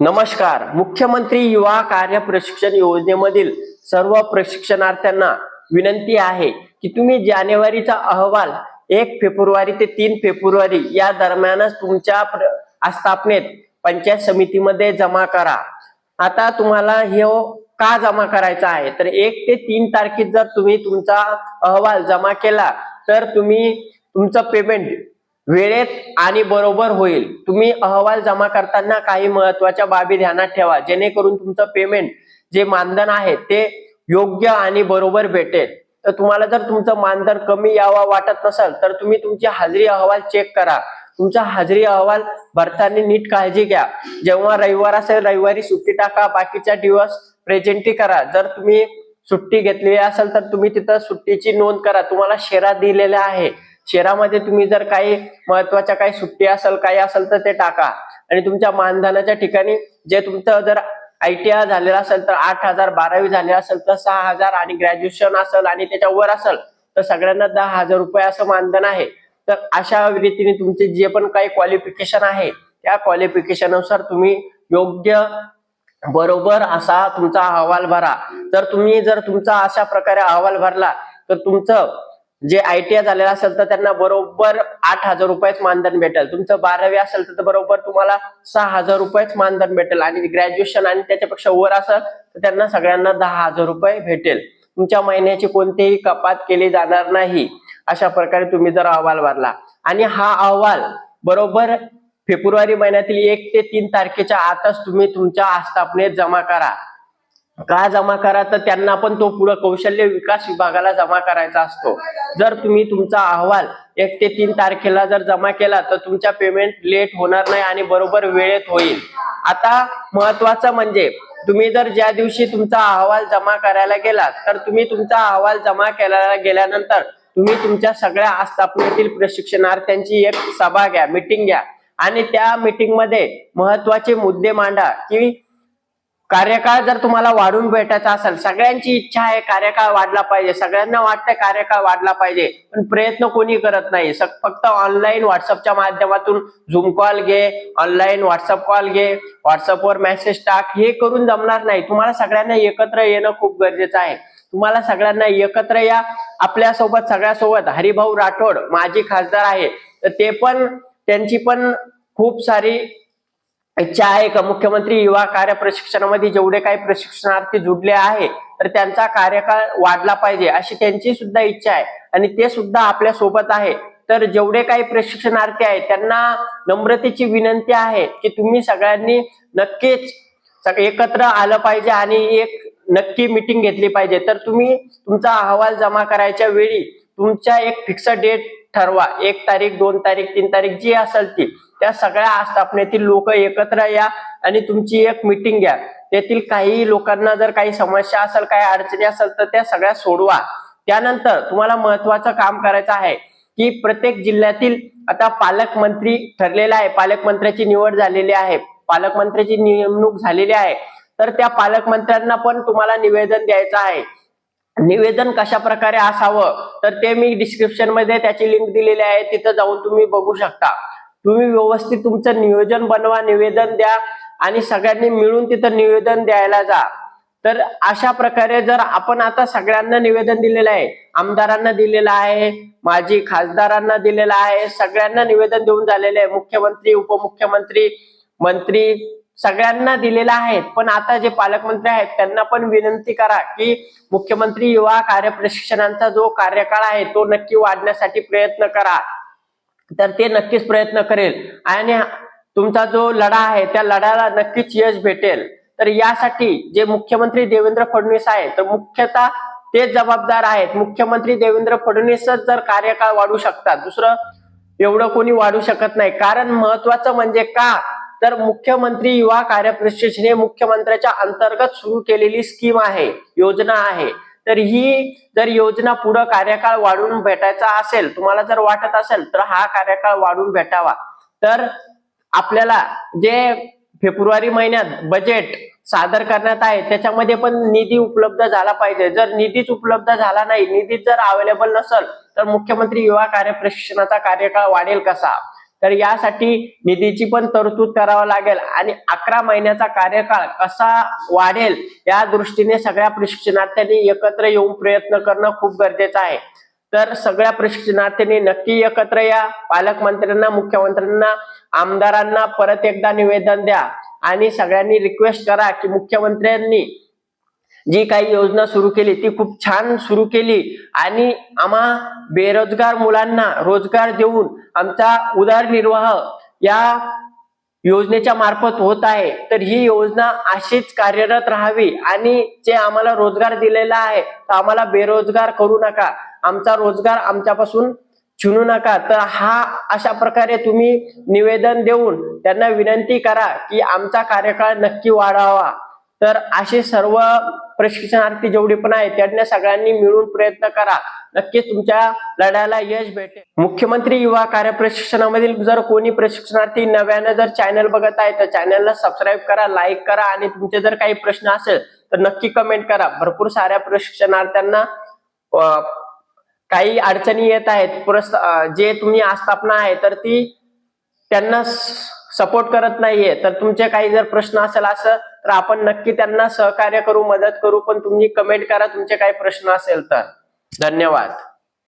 नमस्कार. मुख्यमंत्री युवा कार्य प्रशिक्षण योजनेमधील सर्व प्रशिक्षणार्थ्यांना विनंती आहे की तुम्ही जानेवारीचा अहवाल एक फेब्रुवारी ते तीन फेब्रुवारी या दरम्यानच तुमच्या आस्थापनेत पंचायत समितीमध्ये जमा करा. आता तुम्हाला हे हो का जमा करायचा आहे? तर एक ते तीन तारखेत जर तुम्ही तुमचा अहवाल जमा केला तर तुम्ही तुमचं पेमेंट वेळेत आणि बरोबर होईल. तुम्ही अहवाल जमा करताना काही महत्त्वाच्या बाबी ध्यानात ठेवा. जेणेकरून तुमचं पेमेंट जे मानधन आहे ते योग्य आणि बरोबर भेटेल. तर तुम्हाला जर तुमचं मानधन कमी यावा वाटत नसेल तर तुम्ही तुमची हाजरी अहवाल चेक करा. तुमचा हाजरी अहवाल भरताना नीट काळजी घ्या. जेव्हा रविवार असेल रविवारी सुट्टी टाका बाकीच्या दिवस प्रेझेंटी करा. जर तुम्ही सुट्टी घेतलेली असेल तर तुम्ही तिथं सुट्टीची नोंद करा. तुम्हाला शेरा दिलेला आहे. शेरामध्ये तुम्ही जर काही महत्त्वाच्या काही सुट्टी असेल काही असेल तर ते टाका. आणि तुमच्या मानधनाच्या ठिकाणी जे तुमचं जर आय टी आय झालेलं असेल तर आठ हजार बारावी झाले असेल तर सहा हजार आणि ग्रॅज्युएशन असेल आणि त्याच्या वर असेल तर सगळ्यांना दहा हजार रुपये असं मानधन आहे. तर अशा रीतीने तुमचे जे पण काही क्वालिफिकेशन आहे त्या क्वालिफिकेशननुसार तुम्ही योग्य बरोबर असा तुमचा अहवाल भरा. तर तुम्ही जर तुमचा अशा प्रकारे अहवाल भरला तर तुमचं जे आयटीआय झालेलं असेल तर त्यांना बरोबर आठ हजार रुपयेच मानधन भेटेल. तुमचं बारावी असेल तर बरोबर तुम्हाला सहा हजार रुपयेच मानधन भेटेल. आणि ग्रॅज्युएशन आणि त्याच्यापेक्षा वर असेल तर त्यांना सगळ्यांना दहा हजार रुपये भेटेल. तुमच्या महिन्याची कोणतीही कपात केली जाणार नाही. अशा प्रकारे तुम्ही जर अहवाल भरला. आणि हा अहवाल बरोबर फेब्रुवारी महिन्यातील एक ते तीन तारखेच्या आतच तुम्ही तुमच्या आस्थापनेत जमा करा. का जमा करा? तर त्यांना पण तो पुढे कौशल्य विकास विभागाला जमा करायचा असतो. जर तुम्ही तुमचा अहवाल एक ते तीन तारखेला जर जमा केला तर तुमच्या पेमेंट लेट होणार नाही आणि बरोबर वेळेत होईल. आता महत्वाचं म्हणजे तुम्ही जर ज्या दिवशी तुमचा अहवाल जमा करायला गेला तर तुम्ही तुमचा अहवाल जमा केला गेल्यानंतर तुम्ही तुमच्या सगळ्या आस्थापनेतील प्रशिक्षणार्थ्यांची एक सभा घ्या मिटिंग घ्या. आणि त्या मिटिंगमध्ये महत्त्वाचे मुद्दे मांडा की कार्यकाळ जर तुम्हाला वाढून भेटायचा असेल सगळ्यांची इच्छा आहे कार्यकाळ वाढला पाहिजे. सगळ्यांना वाटतं कार्यकाळ वाढला पाहिजे. पण प्रयत्न कोणी करत नाही. फक्त ऑनलाईन व्हॉट्सअपच्या माध्यमातून झूम कॉल घे ऑनलाईन व्हॉट्सअप कॉल घे व्हॉट्सअपवर मेसेज टाक. हे करून जमणार नाही. तुम्हाला सगळ्यांना एकत्र येणं खूप गरजेचं आहे. तुम्हाला सगळ्यांना एकत्र या. आपल्यासोबत सगळ्यासोबत हरिभाऊ राठोड माजी खासदार आहे. तर ते पण त्यांची पण खूप सारी इच्छा आहे का मुख्यमंत्री युवा कार्य प्रशिक्षणामध्ये जेवढे काही प्रशिक्षणार्थी जुडले आहे तर त्यांचा कार्यकाळ वाढला पाहिजे अशी त्यांची सुद्धा इच्छा आहे. आणि ते सुद्धा आपल्यासोबत आहे. तर जेवढे काही प्रशिक्षणार्थी आहेत त्यांना नम्रतेची विनंती आहे की तुम्ही सगळ्यांनी नक्कीच सग- एकत्र आलं पाहिजे आणि एक नक्की मिटिंग घेतली पाहिजे. तर तुम्ही तुमचा अहवाल जमा करायच्या वेळी तुमच्या एक फिक्स डेट ठरवा. एक तारीख दोन तारीख तीन तारीख जी असेल ती. त्या सगळ्या आस्थापनेतील लोक एकत्र या आणि तुमची एक मिटिंग घ्या. तेथील काही लोकांना जर काही समस्या असेल काही अडचणी असेल तर त्या सगळ्या सोडवा. त्यानंतर तुम्हाला महत्वाचं काम करायचं आहे की प्रत्येक जिल्ह्यातील आता पालकमंत्री ठरलेला आहे. पालकमंत्र्याची निवड झालेली आहे. पालकमंत्र्याची नेमणूक झालेली आहे. तर त्या पालकमंत्र्यांना पण तुम्हाला निवेदन द्यायचं आहे. निवेदन कशा प्रकारे असावं? तर ते मी डिस्क्रिप्शनमध्ये त्याची लिंक दिलेली आहे. तिथं जाऊन तुम्ही बघू शकता. तुम्ही व्यवस्थित तुमचं नियोजन बनवा निवेदन द्या आणि सगळ्यांनी मिळून तिथं निवेदन द्यायला जा. तर अशा प्रकारे जर आपण आता सगळ्यांना निवेदन दिलेलं आहे आमदारांना दिलेलं आहे माजी खासदारांना दिलेलं आहे सगळ्यांना निवेदन देऊन झालेलं आहे. मुख्यमंत्री उपमुख्यमंत्री मंत्री सगळ्यांना दिलेला आहे पण आता जे पालकमंत्री आहेत त्यांना पण विनंती करा की मुख्यमंत्री युवा कार्यप्रशिक्षणाचा जो कार्यकाळ आहे तो नक्की वाढण्यासाठी प्रयत्न करा. तर ते नक्कीच प्रयत्न करेल. आणि तुमचा जो लढा आहे त्या लढ्याला नक्कीच यश भेटेल. तर यासाठी जे मुख्यमंत्री देवेंद्र फडणवीस आहेत तर मुख्यतः ते जबाबदार आहेत. मुख्यमंत्री देवेंद्र फडणवीसच जर कार्यकाळ वाढू शकतात दुसरं एवढं कोणी वाढू शकत नाही. कारण महत्वाचं म्हणजे का? तर मुख्यमंत्री युवा कार्य प्रशिक्षण हे मुख्यमंत्र्याच्या अंतर्गत सुरू केलेली स्कीम आहे योजना आहे. तर ही जर योजना पुढं कार्यकाळ वाढून भेटायचा असेल तुम्हाला जर वाटत असेल तर हा कार्यकाळ वाढून भेटावा. तर आपल्याला जे फेब्रुवारी महिन्यात बजेट सादर करण्यात आहे त्याच्यामध्ये पण निधी उपलब्ध झाला पाहिजे. जर निधीच उपलब्ध झाला नाही निधी जर अवेलेबल नसेल तर मुख्यमंत्री युवा कार्य प्रशिक्षणाचा कार्यकाळ वाढेल कसा? तर यासाठी निधीची पण तरतूद करावा लागेल. आणि अकरा महिन्याचा कार्यकाळ कसा वाढेल या दृष्टीने सगळ्या प्रशिक्षणार्थ्यांनी एकत्र येऊन प्रयत्न करणं खूप गरजेचं आहे. तर सगळ्या प्रशिक्षणार्थ्यांनी नक्की एकत्र या. पालकमंत्र्यांना मुख्यमंत्र्यांना आमदारांना परत एकदा निवेदन द्या. आणि सगळ्यांनी रिक्वेस्ट करा की मुख्यमंत्र्यांनी जी काही योजना सुरू केली ती खूप छान सुरू केली. आणि आम्हा बेरोजगार मुलांना रोजगार देऊन आमचा उदरनिर्वाह या योजनेच्या मार्फत होत आहे. तर ही योजना अशीच कार्यरत राहावी आणि जे आम्हाला रोजगार दिलेला आहे तर आम्हाला बेरोजगार करू नका. आमचा रोजगार आमच्यापासून चिनू नका. तर हा अशा प्रकारे तुम्ही निवेदन देऊन त्यांना विनंती करा की आमचा कार्यकाळ नक्की वाढावा. तर असे सर्व प्रशिक्षणार्थी जेवढे पण आहेत त्यांना सगळ्यांनी मिळून प्रयत्न करा. नक्कीच तुमच्या लढ्याला यश भेटेल. मुख्यमंत्री युवा कार्य प्रशिक्षणामधील जर कोणी प्रशिक्षणार्थी नव्यानं जर चॅनल बघत आहे तर चॅनलला सबस्क्राईब करा लाईक करा आणि तुमचे जर काही प्रश्न असेल तर नक्की कमेंट करा. भरपूर साऱ्या प्रशिक्षणार्थ्यांना काही अडचणी येत आहेत. पुरस जे तुम्ही आस्थापना आहे तर ती त्यांना सपोर्ट करत नाहीये तर तुमचे काही जर प्रश्न असेल असं तर आपण नक्की त्यांना सहकार्य करू मदत करू पण तुम्ही कमेंट करा तुमचे काही प्रश्न असेल तर. धन्यवाद.